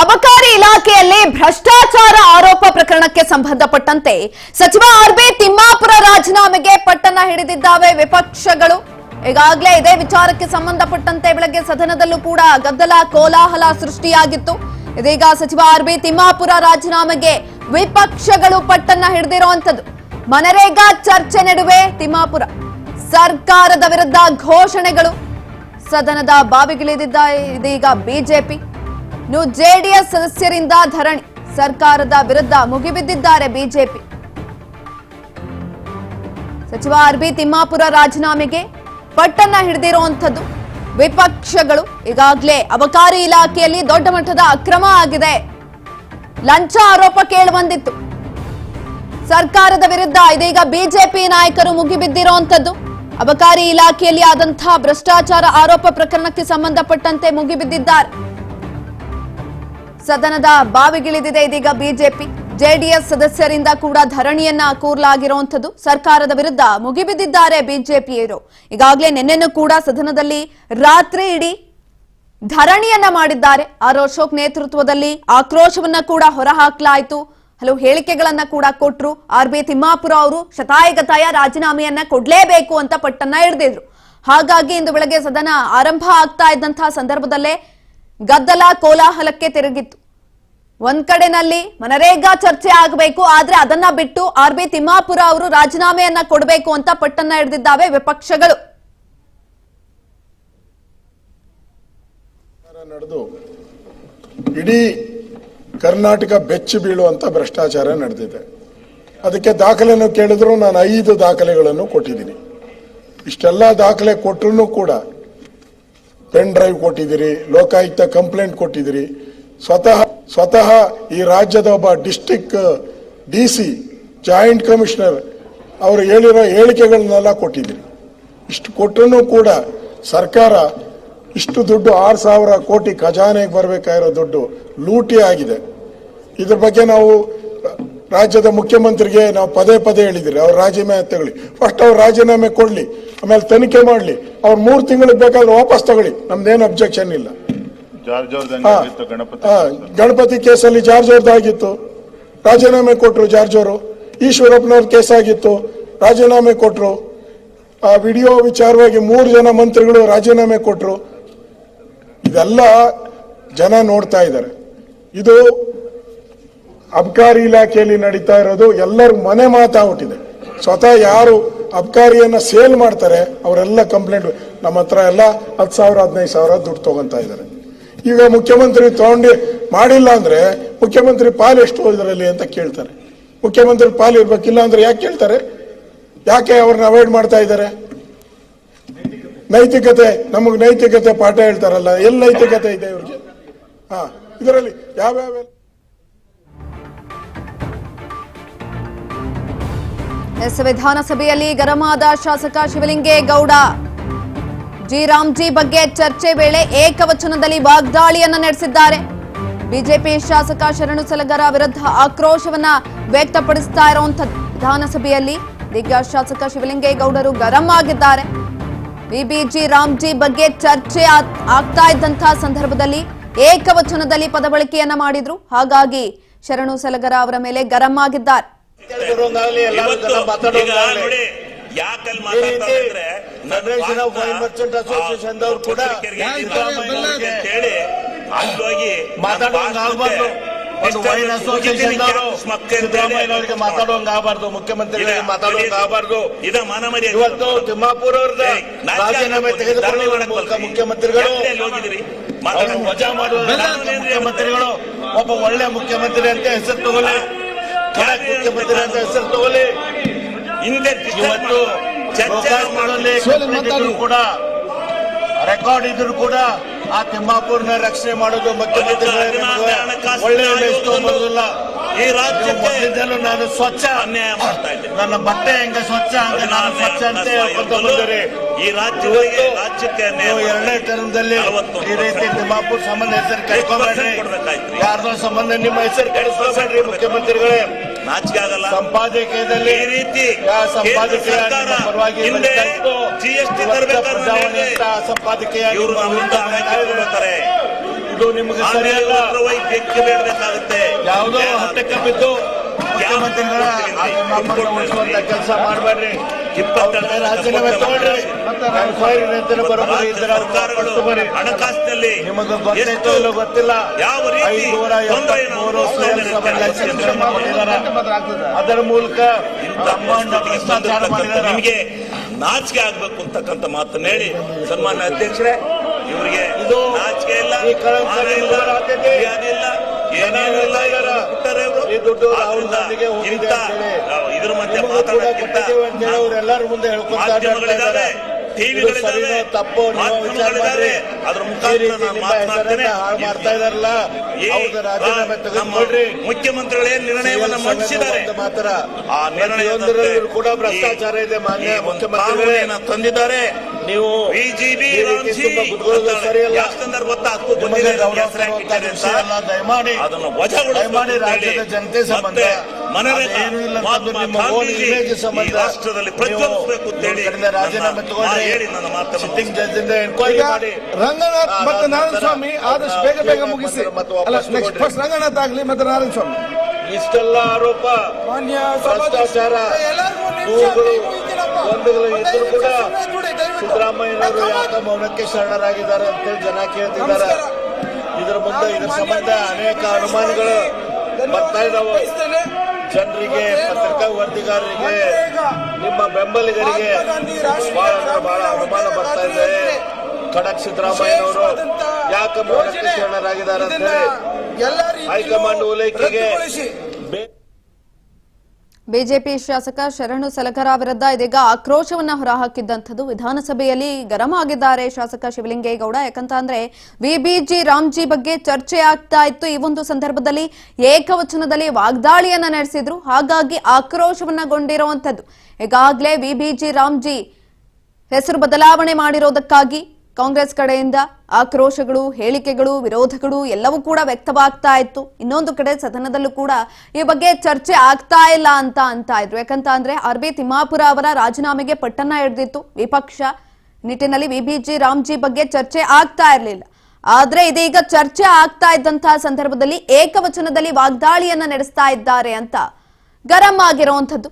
ಅಬಕಾರಿ ಇಲಾಖೆಯಲ್ಲಿ ಭ್ರಷ್ಟಾಚಾರ ಆರೋಪ ಪ್ರಕರಣಕ್ಕೆ ಸಂಬಂಧಪಟ್ಟಂತೆ ಸಚಿವ ಆರ್ ಬಿ ತಿಮ್ಮಾಪುರ ರಾಜೀನಾಮೆಗೆ ಪಟ್ಟಣ ಹಿಡಿದಿದ್ದಾವೆ ವಿಪಕ್ಷಗಳು. ಈಗಾಗಲೇ ಇದೇ ವಿಚಾರಕ್ಕೆ ಸಂಬಂಧಪಟ್ಟಂತೆ ಬೆಳಗ್ಗೆ ಸದನದಲ್ಲೂ ಕೂಡ ಗದ್ದಲ ಕೋಲಾಹಲ ಸೃಷ್ಟಿಯಾಗಿತ್ತು. ಇದೀಗ ಸಚಿವ ಆರ್ ಬಿ ತಿಮ್ಮಾಪುರ ರಾಜೀನಾಮೆಗೆ ವಿಪಕ್ಷಗಳು ಪಟ್ಟನ್ನ ಹಿಡಿದಿರುವಂತದ್ದು ಮನರೇಗಾ ಚರ್ಚೆ ನಡುವೆ ತಿಮ್ಮಾಪುರ ಸರ್ಕಾರದ ವಿರುದ್ಧ ಘೋಷಣೆಗಳು. ಸದನದ ಬಾವಿಗಿಳಿದಿದ್ದ ಇದೀಗ ಬಿಜೆಪಿ. ಇನ್ನು ಜೆಡಿಎಸ್ ಸದಸ್ಯರಿಂದ ಧರಣಿ. ಸರ್ಕಾರದ ವಿರುದ್ಧ ಮುಗಿಬಿದ್ದಿದ್ದಾರೆ ಬಿಜೆಪಿ. ಸಚಿವ ಆರ್ ಬಿ ತಿಮ್ಮಾಪುರ ರಾಜೀನಾಮೆಗೆ ಪಟ್ಟನ್ನ ಹಿಡಿದಿರುವಂಥದ್ದು. ವಿಪಕ್ಷಗಳು ಈಗಾಗಲೇ ಅಬಕಾರಿ ಇಲಾಖೆಯಲ್ಲಿ ದೊಡ್ಡ ಮಟ್ಟದ ಅಕ್ರಮ ಆಗಿದೆ. ಲಂಚ ಆರೋಪ ಕೇಳಿಬಂದಿತ್ತು. ಸರ್ಕಾರದ ವಿರುದ್ಧ ಇದೀಗ ಬಿಜೆಪಿ ನಾಯಕರು ಮುಗಿಬಿದ್ದಿರುವಂಥದ್ದು. ಅಬಕಾರಿ ಇಲಾಖೆಯಲ್ಲಿ ಆದಂತಹ ಭ್ರಷ್ಟಾಚಾರ ಆರೋಪ ಪ್ರಕರಣಕ್ಕೆ ಸಂಬಂಧಪಟ್ಟಂತೆ ಮುಗಿಬಿದ್ದಿದ್ದಾರೆ. ಸದನದ ಬಾವಿಗಿಳಿದಿದೆ ಇದೀಗ ಬಿಜೆಪಿ. ಜೆಡಿಎಸ್ ಸದಸ್ಯರಿಂದ ಕೂಡ ಧರಣಿಯನ್ನ ಕೂರಲಾಗಿರುವಂತದ್ದು ಸರ್ಕಾರದ ವಿರುದ್ಧ ಮುಗಿಬಿದ್ದಿದ್ದಾರೆ ಬಿಜೆಪಿಯರು. ಈಗಾಗಲೇ ನಿನ್ನೆನೂ ಕೂಡ ಸದನದಲ್ಲಿ ರಾತ್ರಿ ಇಡೀ ಧರಣಿಯನ್ನ ಮಾಡಿದ್ದಾರೆ. ಆರ್ ಅಶೋಕ್ ನೇತೃತ್ವದಲ್ಲಿ ಆಕ್ರೋಶವನ್ನ ಕೂಡ ಹೊರಹಾಕಲಾಯಿತು. ಹಲವು ಹೇಳಿಕೆಗಳನ್ನ ಕೂಡ ಕೊಟ್ಟರು ಆರ್ ಬಿ ತಿಮ್ಮಾಪುರ ಅವರು ಶತಾಯಗತಾಯ ರಾಜೀನಾಮೆಯನ್ನ ಕೊಡ್ಲೇಬೇಕು ಅಂತ ಪಟ್ಟನ್ನ ಹಿಡಿದಿದ್ರು. ಹಾಗಾಗಿ ಇಂದು ಬೆಳಗ್ಗೆ ಸದನ ಆರಂಭ ಆಗ್ತಾ ಇದ್ದಂತಹ ಸಂದರ್ಭದಲ್ಲೇ ಗದ್ದಲ ಕೋಲಾಹಲಕ್ಕೆ ತಿರುಗಿತ್ತು. ಒಂದ್ ಕಡೆನಲ್ಲಿ ಮನರೇಗಾ ಚರ್ಚೆ ಆಗಬೇಕು, ಆದ್ರೆ ಅದನ್ನ ಬಿಟ್ಟು ಆರ್ ಬಿ ತಿಮ್ಮಾಪುರ ಅವರು ರಾಜೀನಾಮೆಯನ್ನ ಕೊಡಬೇಕು ಅಂತ ಪಟ್ಟನ್ನ ಹಿಡಿದಿದ್ದಾವೆ ವಿಪಕ್ಷಗಳು. ನಡೆದು ಇಡೀ ಕರ್ನಾಟಕ ಬೆಚ್ಚಿ ಬೀಳುವಂತ ಭ್ರಷ್ಟಾಚಾರ ನಡೆದಿದೆ. ಅದಕ್ಕೆ ದಾಖಲೆಯನ್ನು ಕೇಳಿದ್ರು, ನಾನು ಐದು ದಾಖಲೆಗಳನ್ನು ಕೊಟ್ಟಿದ್ದೀನಿ. ಇಷ್ಟೆಲ್ಲ ದಾಖಲೆ ಕೊಟ್ಟರು ಕೂಡ ಪೆನ್ ಡ್ರೈವ್ ಕೊಟ್ಟಿದ್ದೀರಿ, ಲೋಕಾಯುಕ್ತ ಕಂಪ್ಲೇಂಟ್ ಕೊಟ್ಟಿದ್ದೀರಿ. ಸ್ವತಃ ಸ್ವತಃ ಈ ರಾಜ್ಯದ ಒಬ್ಬ district D C, joint commissioner ಅವರು ಹೇಳಿರೋ ಹೇಳಿಕೆಗಳನ್ನೆಲ್ಲ ಕೊಟ್ಟಿದ್ದೀರಿ. ಇಷ್ಟು ಕೊಟ್ಟರೂ ಕೂಡ ಸರ್ಕಾರ ಇಷ್ಟು ದುಡ್ಡು ಆರು ಸಾವಿರ ಕೋಟಿ ಖಜಾನೆಗೆ ಬರಬೇಕಾಗಿರೋ ದುಡ್ಡು ಲೂಟಿ ಆಗಿದೆ. ಇದ್ರ ಬಗ್ಗೆ ನಾವು ರಾಜ್ಯದ ಮುಖ್ಯಮಂತ್ರಿಗೆ ನಾವು ಪದೇ ಪದೇ ಹೇಳಿದಿರಿ ಅವ್ರ ರಾಜೀನಾಮೆ ತಗೊಳ್ಳಿ ಫಸ್ಟ್ ಅವ್ರು ರಾಜೀನಾಮೆ ಕೊಡಲಿ, ಆಮೇಲೆ ತನಿಖೆ ಮಾಡಲಿ. ಅವ್ರು ಮೂರು ತಿಂಗಳಿಗೆ ಬೇಕಾದ್ರೆ ವಾಪಸ್ ತಗೊಳ್ಳಿ. ನಮ್ದೇನು ಅಬ್ಜೆಕ್ಷನ್ ಇಲ್ಲ. ಗಣಪತಿ ಕೇಸಲ್ಲಿ. ಜಾರ್ಜ್ ಅವ್ರದ್ದು ಆಗಿತ್ತು. ರಾಜೀನಾಮೆ ಕೊಟ್ರು ಜಾರ್ಜ್ ಅವರು. ಈಶ್ವರಪ್ಪನವ್ರ ಕೇಸ್ ಆಗಿತ್ತು ರಾಜೀನಾಮೆ ಕೊಟ್ರು. ಆ ವಿಡಿಯೋ ವಿಚಾರವಾಗಿ ಮೂರು ಜನ ಮಂತ್ರಿಗಳು ರಾಜೀನಾಮೆ ಕೊಟ್ರು. ಇದೆಲ್ಲ ಜನ ನೋಡ್ತಾ ಇದ್ದಾರೆ. ಇದು ಅಬ್ಕಾರಿ ಇಲಾಖೆಯಲ್ಲಿ ನಡೀತಾ ಇರೋದು ಎಲ್ಲರ ಮನೆ ಮಾತಾಗ್ಬಿಟ್ಟಿದೆ. ಸ್ವತಃ ಯಾರು ಅಬ್ಕಾರಿಯನ್ನ ಸೇಲ್ ಮಾಡ್ತಾರೆ, ಅವರೆಲ್ಲ ಕಂಪ್ಲೇಂಟ್ ನಮ್ಮ ಹತ್ರ ಎಲ್ಲ ಹತ್ತು ಸಾವಿರ, ಹದಿನೈದು ಸಾವಿರ ದುಡ್ಡು ತಗೊಂತಾ ಇದ್ದಾರೆ. ಈಗ ಮುಖ್ಯಮಂತ್ರಿ ತಗೊಂಡು ಮಾಡಿಲ್ಲ ಅಂದ್ರೆ ಮುಖ್ಯಮಂತ್ರಿ ಪಾಲ್ ಎಷ್ಟು ಇದರಲ್ಲಿ ಅಂತ ಕೇಳ್ತಾರೆ. ಮುಖ್ಯಮಂತ್ರಿ ಪಾಲ್ ಇರಬೇಕಿಲ್ಲ ಅಂದ್ರೆ ಯಾಕೆ ಕೇಳ್ತಾರೆ? ಯಾಕೆ ಅವ್ರನ್ನ ಅವಾಯ್ಡ್ ಮಾಡ್ತಾ ಇದ್ದಾರೆ? ನೈತಿಕತೆ, ನಮಗೆ ನೈತಿಕತೆ ಪಾಠ ಹೇಳ್ತಾರಲ್ಲ, ಎಲ್ಲಿ ನೈತಿಕತೆ ಇದೆ ಇವ್ರಿಗೆ? ಹಾಂ, ಇದರಲ್ಲಿ ಯಾವ್ಯಾವ ಎಸ್ ವಿಧಾನಸಭೆಯಲ್ಲಿ ಗರಮಾದ ಶಾಸಕ ಶಿವಲಿಂಗೇಗೌಡ ಜಿ ರಾಮ್ಜಿ ಬಗ್ಗೆ ಚರ್ಚೆ ವೇಳೆ ಏಕವಚನದಲ್ಲಿ ವಾಗ್ದಾಳಿಯನ್ನು ನಡೆಸಿದ್ದಾರೆ. ಬಿಜೆಪಿ ಶಾಸಕ ಶರಣು ಸಲಗರ ವಿರುದ್ಧ ಆಕ್ರೋಶವನ್ನ ವ್ಯಕ್ತಪಡಿಸ್ತಾ ಇರುವಂತದ್ದು ವಿಧಾನಸಭೆಯಲ್ಲಿ ದಿಗ್ಗ ಶಾಸಕ ಶಿವಲಿಂಗೇಗೌಡರು ಗರಂ ಆಗಿದ್ದಾರೆ. ಬಿಬಿಜಿ ರಾಮ್ಜಿ ಬಗ್ಗೆ ಚರ್ಚೆ ಆಗ್ತಾ ಇದ್ದಂತಹ ಸಂದರ್ಭದಲ್ಲಿ ಏಕವಚನದಲ್ಲಿ ಪದಬಳಕೆಯನ್ನ ಮಾಡಿದ್ರು. ಹಾಗಾಗಿ ಶರಣು ಸಲಗರ ಅವರ ಮೇಲೆ ಗರಂ ಆಗಿದ್ದಾರೆ. ನೋಡಿ ಯಾಕಲ್ಲಿ ಮಾತಾಡ್ತಾರೆ ಕೂಡ ಹೇಳಿ ಒಂದು ವೈನ್ ಅಸೋಸಿಯೇಷನ್ ಸಿದ್ದರಾಮಯ್ಯನವರಿಗೆ ಮಾತಾಡೋಂಗ್ ಆಗಬಾರ್ದು ಮುಖ್ಯಮಂತ್ರಿಗಳಿಗೆ ಮಾತಾಡೋಂಗ್ ಆಗಬಾರ್ದು. ಇದ ಮಾನಮರ್ಯಾದೆ ಇವತ್ತು ತಿಮ್ಮಾಪುರ ಅವ್ರದ ರಾಜೀನಾಮೆ ತೆಗೆದುಕೊಳ್ಳುವ ಮೂಲಕ ಮುಖ್ಯಮಂತ್ರಿಗಳು. ವಜಾ ಮಾಡುವ ಮುಖ್ಯಮಂತ್ರಿಗಳು. ಒಬ್ಬ ಒಳ್ಳೆ ಮುಖ್ಯಮಂತ್ರಿ ಅಂತ ಹೆಸರು ತಗೊಳ್ಳಿ. ಮುಖ್ಯಮಂತ್ರಿ ಹೆಸರು ತಗೊಳ್ಳಿ. ಹಿಂದೆ ಇವತ್ತು ಚರ್ಚೆ ಇದ್ರು ಕೂಡ ರೆಕಾರ್ಡ್ ಇದ್ರು ಕೂಡ ಆ ತಿಮ್ಮಾಪುರ್ನ ರಕ್ಷಣೆ ಮಾಡೋದು ಮುಖ್ಯಮಂತ್ರಿ ಒಳ್ಳೆ ಒಳ್ಳೆ ಇಷ್ಟು ಮೊದಲಿಲ್ಲ ಈ ರಾಜ್ಯಕ್ಕೆ ನಾನು ಸ್ವಚ್ಛ. ಅನ್ಯಾಯ ಮಾಡ್ತಾ ಇದ್ದೆ ನನ್ನ ಬಟ್ಟೆ ಹೆಂಗ ಸ್ವಚ್ಛ ಹಂಗ ನಾನು ಸ್ವಚ್ಛ ಅಂತ ಹೇಳ್ಕೊಂಡ್ರೆ ಈ ರಾಜ್ಯಗಳಿಗೆ ರಾಜ್ಯಕ್ಕೆ ಎರಡನೇ. ಟರ್ಮ್ದಲ್ಲಿ ಈ ರೀತಿ ತಿಮ್ಮಾಪುರ್ ಸಂಬಂಧ ಹೆಸರು ಕೊಡ್ಬೇಕಾಯ್ತು. ಯಾರ್ದೋ ಸಂಬಂಧ ನಿಮ್ಮ ಹೆಸರು ಕೆಡಿಸ್ಕೊಬೇಡ್ರಿ ಮುಖ್ಯಮಂತ್ರಿಗಳೇ. ನಾಚಿಕೆ ಆಗಲ್ಲ. ಸಂಪಾದಕೀಯದಲ್ಲಿ ಈ ರೀತಿ ಸಂಪಾದಕೀಯ ಪರವಾಗಿ ಹಿಂದೆ ಜಿಎಸ್ಟಿ ತರಬೇಕಾದ್ರೆ ಸಂಪಾದಕೀಯ ಇವರು ನಮ್ಮಿಂದ ಅದು ನಿಮಗೆ ಸರಿಯಲ್ಲ ವೈದ್ಯಕ್ಕೆ ಬೇಡಬೇಕಾಗುತ್ತೆ. ಯಾವುದೋ ಹತ್ತಕ್ಕೆ ಬಿದ್ದು ಮುಖ್ಯಮಂತ್ರಿಗಳ ಮಾಪನ ಉಳಿಸುವಂತ ಕೆಲಸ ಮಾಡಬೇಡ್ರಿ. ರಾಜೀನಾಮೆ ತಗೊಳ್ರಿ. ಸರ್ಕಾರಗಳು. ಹಣಕಾಸಿನಲ್ಲಿ ನಿಮಗೆ ಇಲ್ಲೋ ಗೊತ್ತಿಲ್ಲ. ಯಾವ ರೀತಿ. ಅದರ ಮೂಲಕ ನಿಮಗೆ ನಾಚಿಕೆ ಆಗ್ಬೇಕು ಅಂತಕ್ಕಂಥ ಮಾತನ್ನ ಹೇಳಿ ಸನ್ಮಾನ್ಯ ಅಧ್ಯಕ್ಷರೇ ಇವರಿಗೆ ಇದು ನಾಚಿಕೆ ಇದ್ರ ಮಧ್ಯೆ ಮಾತಾಡೋಕ್ಕಿಂತ ಹೇಳಿ ಮುಂದೆ ಹೇಳ್ಕೊಂತ ಮಾಧ್ಯಮಗಳಿದ್ದಾವೆ ಇದು ಟಿವಿಗಳಿದ್ದಾವೆ ತಪ್ಪು ಮಾಧ್ಯಮಗಳಿದ್ದಾವೆ ಅದ್ರ ಮುಖಾಂತರ ನಾನು ಮಾತನಾಡ್ತೇನೆ. ಮಾಡ್ತಾ ಇದಾರಲ್ಲ ರಾಜೀನಾಮೆ ನಮ್ಮ ತೆಗೆದುಕೊಳ್ರಿ. ಮುಖ್ಯಮಂತ್ರಿಗಳು ಏನ್ ನಿರ್ಣಯವನ್ನು ಮಂಡಿಸಿದ್ದಾರೆ? ಮಾತ್ರ. ಆ ನಿರ್ಣಯ ಕೂಡ ಭ್ರಷ್ಟಾಚಾರ ಇದೆ ಮಾನ್ಯ ಮುಖ್ಯಮಂತ್ರಿಗಳು. ತಂದಿದ್ದಾರೆ. ನೀವು ಬಿಜೆಪಿ ಯಾಕಂದ್ರೆ ಗೊತ್ತಾ ಹಕ್ಕು ಬಂದಿದೆ ದಯಮಾಡಿ ಅದನ್ನು ರಾಜ್ಯದ ಜನತೆ ಸಂಬಂಧ. ಮನವಿ ಮನರೇಗಾ ಮಹಾತ್ಮ ಗಾಂಧೀಜಿ ಈ ರಾಷ್ಟ್ರದಲ್ಲಿ ಪ್ರಜ್ವಲಿಸಬೇಕು ಅಂತ ಹೇಳಿ ನೀವು ರಾಜೀನಾಮೆ ತಗೊಂಡ್ರೆ ಹೇಳಿ ನನ್ನ ಮಾತನ್ನು ಸಿಟ್ಟಿಂಗ್ ಜಡ್ಜ್ ಇಂದ ಎನ್ಕ್ವೈರಿ ಮಾಡಿ. ರಂಗನಾಥ್ ಮತ್ತೆ ನಾರಾಯಣ ಸ್ವಾಮಿ ಆದಷ್ಟು ಬೇಗ ಬೇಗ ಮುಗಿಸಿ. ಮತ್ತೆ ಅಲ್ಲ ನೆಕ್ಸ್ಟ್ ಫಸ್ಟ್ ರಂಗನಾಥ್ ಆಗ್ಲಿ ಮತ್ತೆ ನಾರಾಯಣ ಸ್ವಾಮಿ ಇಷ್ಟೆಲ್ಲ ಆರೋಪ ಮಾನ್ಯ ಭ್ರಷ್ಟಾಚಾರ ಕೂಡ ಸಿದ್ದರಾಮಯ್ಯನವರು ಯಾಕೆ ಮೌನಕ್ಕೆ ಶರಣರಾಗಿದ್ದಾರೆ ಅಂತೇಳಿ ಜನ ಕೇಳ್ತಿದ್ದಾರೆ. ಇದರ ಮುಂದೆ ಇದ್ರ ಸಂಬಂಧ ಅನೇಕ ಅನುಮಾನಗಳು ಬರ್ತಾ ಇದಾವೆ. ಜನರಿಗೆ ಪತ್ರಿಕಾ ವರದಿಗಾರರಿಗೆ ನಿಮ್ಮ ಬೆಂಬಲಿಗರಿಗೆ ಬಹಳ ಬಹಳ ಖಡಕ್ ಸಿದ್ದರಾಮಯ್ಯನವರು ಯಾಕೆ ಶರಣರಾಗಿದ್ದಾರೆ ಅಂತ ಹೈಕಮಾಂಡ್ ಉಲ್ಲೇಖಿಗೆ ಬಿಜೆಪಿ ಶಾಸಕ ಶರಣು ಸಲಕರ ವಿರುದ್ಧ ಇದೀಗ ಆಕ್ರೋಶವನ್ನ ಹೊರಹಾಕಿದ್ದಂಥದ್ದು ವಿಧಾನಸಭೆಯಲ್ಲಿ ಗರಂ ಆಗಿದ್ದಾರೆ ಶಾಸಕ ಶಿವಲಿಂಗೇಗೌಡ. ಯಾಕಂತ ಅಂದ್ರೆ ವಿಬಿಜಿ ರಾಮ್ಜಿ ಬಗ್ಗೆ ಚರ್ಚೆ ಆಗ್ತಾ ಇತ್ತು. ಈ ಒಂದು ಸಂದರ್ಭದಲ್ಲಿ ಏಕವಚನದಲ್ಲಿ ವಾಗ್ದಾಳಿಯನ್ನ ನಡೆಸಿದ್ರು. ಹಾಗಾಗಿ ಆಕ್ರೋಶವನ್ನಗೊಂಡಿರುವಂಥದ್ದು. ಈಗಾಗಲೇ ವಿಬಿಜಿ ರಾಮ್ಜಿ ಹೆಸರು ಬದಲಾವಣೆ ಮಾಡಿರೋದಕ್ಕಾಗಿ ಕಾಂಗ್ರೆಸ್ ಕಡೆಯಿಂದ ಆಕ್ರೋಶಗಳು, ಹೇಳಿಕೆಗಳು, ವಿರೋಧಗಳು ಎಲ್ಲವೂ ಕೂಡ ವ್ಯಕ್ತವಾಗ್ತಾ ಇತ್ತು. ಇನ್ನೊಂದು ಕಡೆ ಸದನದಲ್ಲೂ ಕೂಡ ಈ ಬಗ್ಗೆ ಚರ್ಚೆ ಆಗ್ತಾ ಇಲ್ಲ ಅಂತ ಅಂತ ಇದ್ರು. ಯಾಕಂತ ಅಂದ್ರೆ ಆರ್ ಬಿ ತಿಮ್ಮಾಪುರ ಅವರ ರಾಜೀನಾಮೆಗೆ ಪಟ್ಟನ್ನ ಹಿಡಿದಿತ್ತು. ವಿಪಕ್ಷ ನಿಟ್ಟಿನಲ್ಲಿ ವಿಬಿಜಿ ರಾಮ್ಜಿ ಬಗ್ಗೆ ಚರ್ಚೆ ಆಗ್ತಾ ಇರಲಿಲ್ಲ. ಆದ್ರೆ ಇದೀಗ ಚರ್ಚೆ ಆಗ್ತಾ ಇದ್ದಂತಹ ಸಂದರ್ಭದಲ್ಲಿ ಏಕವಚನದಲ್ಲಿ ವಾಗ್ದಾಳಿಯನ್ನ ನಡೆಸ್ತಾ ಇದ್ದಾರೆ ಅಂತ ಗರಂ ಆಗಿರುವಂಥದ್ದು